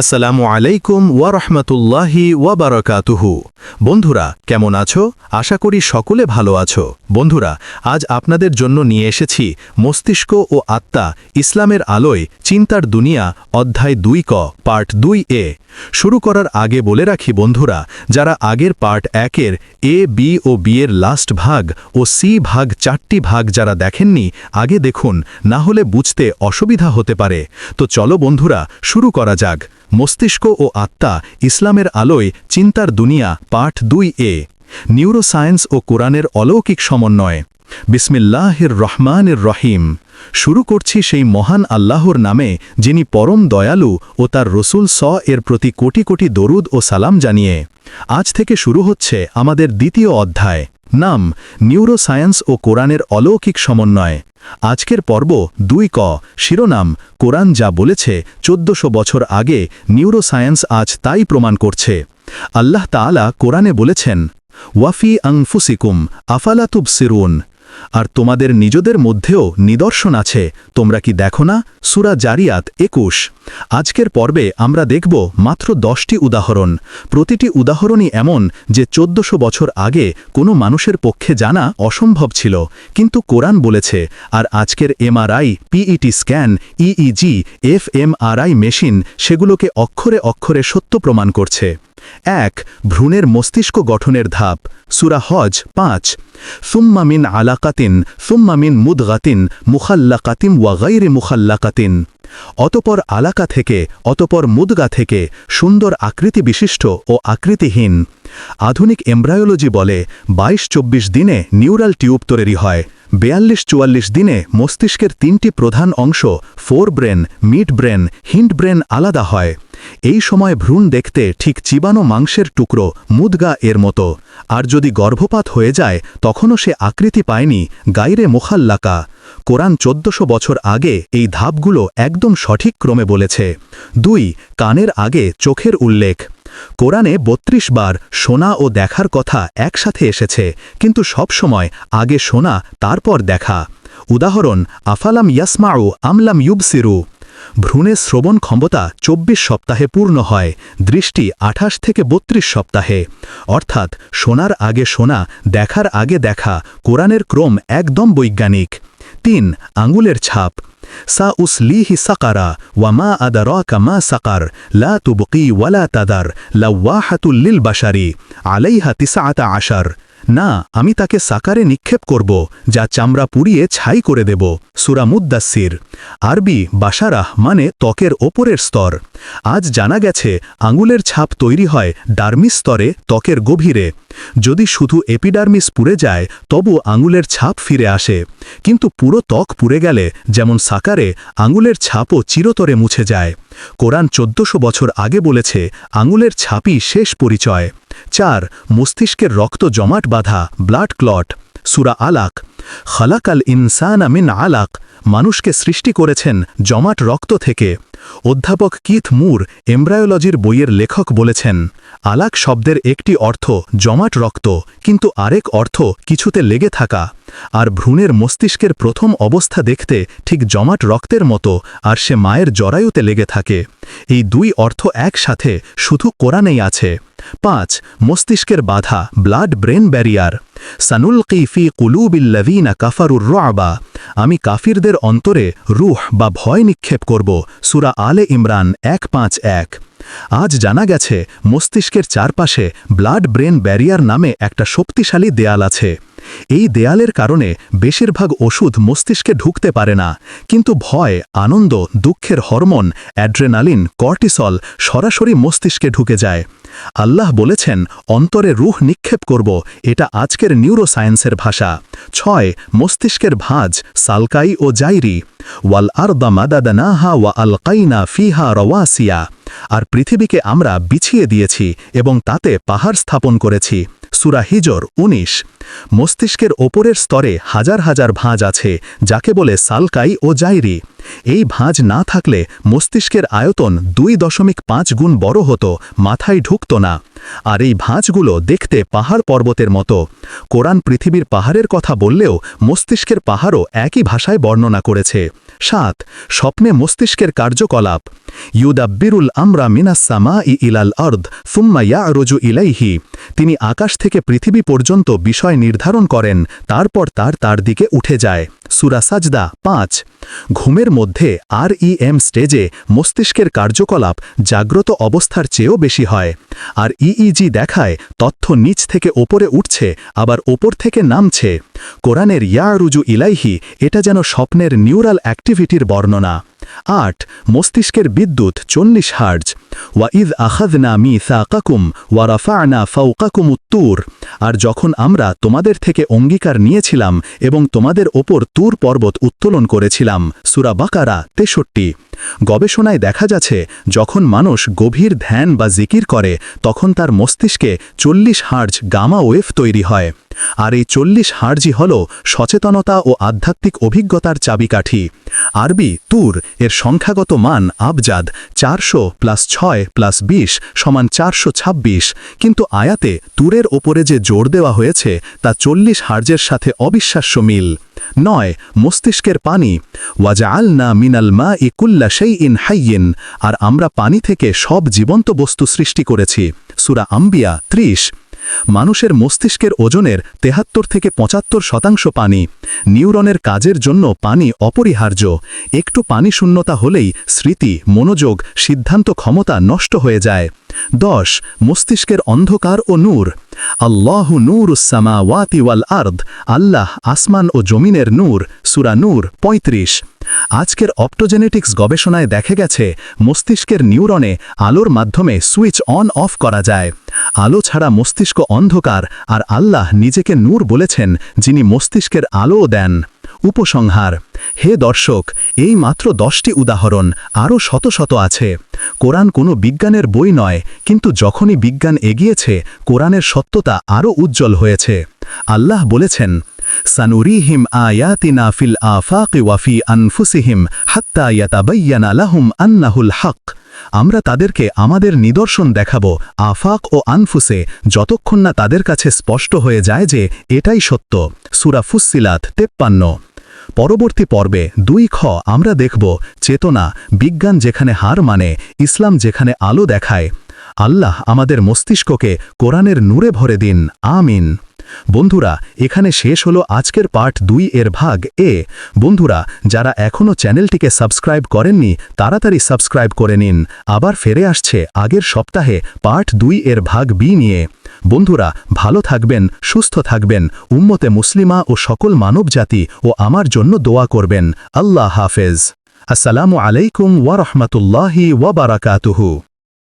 আসসালামু আলাইকুম ওয়া রাহমাতুল্লাহি ওয়া বারাকাতুহু। বন্ধুরা, কেমন আছো? আশা করি সকলে ভালো আছো। বন্ধুরা, আজ আপনাদের জন্য নিয়ে এসেছি মস্তিষ্ক ও আত্মা ইসলামের আলোয় চিন্তার দুনিয়া অধ্যায় দুই ক, পার্ট দুই এ। শুরু করার আগে বলে রাখি বন্ধুরা, যারা আগের পার্ট একের এ, বি ও বি এর লাস্ট ভাগ ও সি ভাগ চারটি ভাগ যারা দেখেননি, আগে দেখুন, না হলে বুঝতে অসুবিধা হতে পারে। তো চলো বন্ধুরা, শুরু করা যাক। মস্তিষ্ক ও আত্মা ইসলামের আলোয় চিন্তার দুনিয়া, পাঠ দুই এ। নিউরোসায়েন্স ও কোরআনের অলৌকিক সমন্বয়। বিসমিল্লাহির রহমানের রহিম। শুরু করছি সেই মহান আল্লাহর নামে, যিনি পরম দয়ালু ও তার রসুল স এর প্রতি কোটি কোটি দরুদ ও সালাম জানিয়ে। আজ থেকে শুরু হচ্ছে আমাদের দ্বিতীয় অধ্যায়। নাম নিউরোসায়েন্স ও কোরআনের অলৌকিক সমন্বয়। আজকের পর্ব দুই ক। শিরোনাম, কোরআন যা বলেছে চোদ্দশো বছর আগে নিউরোসায়েন্স আজ তাই প্রমাণ করছে। আল্লাহ তালা কোরআনে বলেছেন, ওয়াফি আংফুসিকুম আফালাতুব সিরুন আর তোমাদের নিজেদের মধ্যেও নিদর্শন আছে। তোমরা কি দেখো না? সুরা জারিয়াত একুশ। আজকের পর্বে আমরা দেখব মাত্র দশটি উদাহরণ। প্রতিটি উদাহরণই এমন যে চোদ্দশো বছর আগে কোনো মানুষের পক্ষে জানা অসম্ভব ছিল। কিন্তু কোরআন বলেছে, আর আজকের MRI, PET scan, EEG, fMRI machine সেগুলোকে অক্ষরে অক্ষরে সত্য প্রমাণ করছে। এক, ভ্রূণের মস্তিষ্ক গঠনের ধাপ, সুরা হজ, পাঁচ সুম্মামিন আলাকাতিন সুম্মামিন মুদগাতিন মুখাল্লাকাতিম ওয়াগাইরে মুখাল্লাকাতিন। অতপর আলাকা থেকে, অতপর মুদগা থেকে সুন্দর আকৃতি বিশিষ্ট ও আকৃতিহীন। আধুনিক এমব্রায়োলজি বলে বাইশ চব্বিশ দিনে নিউরাল টিউব তৈরি হয়। বেয়াল্লিশ চুয়াল্লিশ দিনে মস্তিষ্কের তিনটি প্রধান অংশ, fore brain, mid brain, hind brain আলাদা হয়। এই সময় ভ্রূণ দেখতে ঠিক চিবানো মাংসের টুকরো মুদগা এর মতো। আর যদি গর্ভপাত হয়ে যায়, তখনও সে আকৃতি পায়নি গাইরে মোখাল্লাকা। কোরআন চোদ্দশো বছর আগে এই ধাপগুলো একদম সঠিক ক্রমে বলেছে। দুই, কানের আগে চোখের উল্লেখ। কোরআনে ৩২ বার শোনা ও দেখার কথা একসাথে এসেছে, কিন্তু সব সময় আগে শোনা, তারপর দেখা। উদাহরণ, আফালাম ইয়াসমাউ আমলাম ইউবসিরু। ভ্রূণের শ্রবণ ক্ষমতা ২৪ সপ্তাহে পূর্ণ হয়, দৃষ্টি আঠাশ থেকে ৩২ সপ্তাহে। অর্থাৎ, শোনার আগে শোনা, দেখার আগে দেখা, কোরআনের ক্রম একদম বৈজ্ঞানিক। তিন, আঙুলের ছাপ। সা উসলিহি সাকারা ওয়ামা আদারকা মা সাকার, লা তুবকি ওয়ালা তাদার লাওয়াহাতুল্লিল বাসারি আলাইহা তিসাআতা আশার। না, আমি তাকে সাকারে নিক্ষেপ করব, যা চামড়া পুড়িয়ে ছাই করে দেব সুরামুদ্দাসির আরবি বাসারাহ মানে ত্বকের ওপরের স্তর। আজ জানা গেছে, আঙুলের ছাপ তৈরি হয় ডার্মিস স্তরে, ত্বকের গভীরে। যদি শুধু এপিডার্মিস পুড়ে যায়, তবু আঙুলের ছাপ ফিরে আসে। কিন্তু পুরো ত্বক পুড়ে গেলে, যেমন সাকারে, আঙুলের ছাপও চিরতরে মুছে যায়। কোরআন চোদ্দশো বছর আগে বলেছে, আঙুলের ছাপই শেষ পরিচয়। চার, মস্তিষ্কের রক্ত জমাট বাঁধা ব্লাড ক্লট সুরা আলাক। খালাক আল ইনসান আমিন আলাক, মানুষকে সৃষ্টি করেছেন জমাট রক্ত থেকে। অধ্যাপক কিথ মুর এমব্রায়োলজির বইয়ের লেখক বলেছেন, আলাক শব্দের একটি অর্থ জমাট রক্ত, কিন্তু আরেক অর্থ কিছুতে লেগে থাকা। আর ভ্রূণের মস্তিষ্কের প্রথম অবস্থা দেখতে ঠিক জমাট রক্তের মতো, আর সে মায়ের জরায়ুতে লেগে থাকে। এই দুই অর্থ একসাথে শুধু কোরআনেই আছে। পাঁচ, মস্তিষ্কের বাধা ব্লাড ব্রেন ব্যারিয়ার সানুল কিফি কুলুবিল্লাভিনা কাফারুর রবা আমি কাফিরদের অন্তরে রুহ বা ভয় নিক্ষেপ করব। সুরা আলে ইমরান এক পাঁচ এক। আজ জানা গেছে, মস্তিষ্কের চারপাশে ব্লাড ব্রেন ব্যারিয়ার নামে একটা শক্তিশালী দেয়াল আছে। এই দেয়ালের কারণে বেশিরভাগ ওষুধ মস্তিষ্কে ঢুকতে পারে না, কিন্তু ভয়, আনন্দ, দুঃখের হরমোন, অ্যাড্রেনালিন, কর্টিসল সরাসরি মস্তিষ্কে ঢুকে যায়। আল্লাহ বলেছেন, অন্তরে রুহ নিক্ষেপ করব, এটা আজকের নিউরোসায়েন্সের ভাষা। ছয়, মস্তিষ্কের ভাঁজ, সালকাই ও জাইরি। ওয়াল আরদা মাদাদানাহা ওয়া আলকাইনা ফিহা রওয়াসিয়া। আর পৃথিবীকে আমরা বিছিয়ে দিয়েছি এবং তাতে পাহাড় স্থাপন করেছি। সুরা হিজর ১৯ মস্তিষ্কের ওপরের স্তরে হাজার হাজার ভাঁজ আছে, যাকে বলে সালকাই ও জাইরি। এই ভাঁজ না থাকলে মস্তিষ্কের আয়তন দুই দশমিক পাঁচ গুণ বড় হতো, মাথায় ঢুকত না। আর এই ভাঁজগুলো দেখতে পাহাড় পর্বতের মতো। কোরআন পৃথিবীর পাহাড়ের কথা বললেও মস্তিষ্কের পাহাড়ও একই ভাষায় বর্ণনা করেছে। সাত, স্বপ্নে মস্তিষ্কের কার্যকলাপ। ইউদাব্বিরুল আমরা মিনাসামা ই ইলাল আর্দ সুম্মা রজু ইলাইহি। তিনি আকাশ থেকে পৃথিবী পর্যন্ত বিষয় নির্ধারণ করেন, তারপর তার তার দিকে উঠে যায়। সুরা সাজদা পাঁচ। ঘুমের মধ্যে আর ইএম স্টেজে মস্তিষ্কের কার্যকলাপ জাগ্রত অবস্থার চেয়েও বেশি হয়। আর ইইজি দেখায় তথ্য নিচ থেকে ওপরে উঠছে, আবার ওপর থেকে নামছে। কোরআনের ইয়া রুজু ইলাইহি, এটা যেন স্বপ্নের নিউরাল অ্যাক্টিভিটির বর্ণনা। আট, মস্তিষ্কের বিদ্যুৎ, চল্লিশ হার্জ। ওয়া ওয়াইদ আখাদনা মি সাকাকুম ওয়ারাফানা ফাউকাকুম উত্তুর। আর যখন আমরা তোমাদের থেকে অঙ্গীকার নিয়েছিলাম এবং তোমাদের ওপর তুর পর্বত উত্তোলন করেছিলাম, সুরা বাকারা তেষট্টি। গবেষণায় দেখা যাচ্ছে, যখন মানুষ গভীর ধ্যান বা জিকির করে, তখন তার মস্তিষ্কে চল্লিশ হার্জ গামা ওয়েভ তৈরি হয়। আর এই চল্লিশ হার্জি হল সচেতনতা ও আধ্যাত্মিক অভিজ্ঞতার চাবিকাঠি। আরবি তুর এর সংখ্যাগত মান আবজাদ চারশো প্লাস ছয় প্লাস বিশ সমান চারশো ছাব্বিশ। কিন্তু আয়াতে তুরের ওপরে যে জোর দেওয়া হয়েছে, তা চল্লিশ হার্জের সাথে অবিশ্বাস্য মিল। নয়, মস্তিষ্কের পানি। ওয়াজা আলনা মিনাল মা ইকুল্লা সেই ইন হাইয়িন। আর আমরা পানি থেকে সব জীবন্ত বস্তু সৃষ্টি করেছি। সুরা আম্বিয়া ত্রিশ। মানুষের মস্তিষ্কের ওজনের তেহাত্তর থেকে পঁচাত্তর শতাংশ পানি, নিউরনের কাজের জন্য পানি অপরিহার্য। একটু পানি শূন্যতা হলেই স্মৃতি, মনোযোগ, সিদ্ধান্ত ক্ষমতা নষ্ট হয়ে যায়। দশ, মস্তিষ্কের অন্ধকার ও নূর। আল্লাহ নূর উসামা ওয়াতি ওয়াল আর্দ, আল্লাহ আসমান ও জমিনের নূর, সুরা নূর ৩৫ আজকের অপ্টোজেনেটিক্স গবেষণায় দেখা গেছে, মস্তিষ্কের নিউরনে আলোর মাধ্যমে সুইচ অন অফ করা যায়। আলো ছাড়া মস্তিষ্ক অন্ধকার, আর আল্লাহ নিজেকে নূর বলেছেন, যিনি মস্তিষ্কের আলোও দেন। উপসংহার। হে দর্শক, এই মাত্র দশটি উদাহরণ আরও শত শত আছে। কোরআন কোনো বিজ্ঞানের বই নয়, কিন্তু যখনই বিজ্ঞান এগিয়েছে, কোরআনের সত্যতা আরও উজ্জ্বল হয়েছে। আল্লাহ বলেছেন, সানুরিহিম আয়াতিনা ফিল আফাকি ওয়াফি আনফুসিহিম হাত্তা ইয়াতাবাইয়ানা লাহুম আন্নাহুল হক। আমরা তাদেরকে আমাদের নিদর্শন দেখাব আফাক ও আনফুসে যতক্ষণ না তাদের কাছে স্পষ্ট হয়ে যায় যে এটাই সত্য। সুরা ফুসিলাত তেপ্পান্ন। পরবর্তী পর্বে দুই খ আমরা দেখব চেতনা, বিজ্ঞান যেখানে হার মানে ইসলাম যেখানে আলো দেখায়। আল্লাহ আমাদের মস্তিষ্ককে কোরআনের নূরে ভরে দিন। আমিন। বন্ধুরা, এখানে শেষ হলো আজকের পার্ট দুই এর ভাগ এ। বন্ধুরা, যারা এখনও চ্যানেলটিকে সাবস্ক্রাইব করেননি, তাড়াতাড়ি সাবস্ক্রাইব করে নিন। আবার ফেরে আসছে আগের সপ্তাহে পার্ট দুই এর ভাগ বি নিয়ে। বন্ধুরা, ভালো থাকবেন, সুস্থ থাকবেন, উম্মতে মুসলিমা ও সকল মানবজাতি ও আমার জন্য দোয়া করবেন। আল্লাহ হাফেজ। আসসালামু আলাইকুম ওয়ারহমতুল্লাহি ওয়াবারাকাতুহু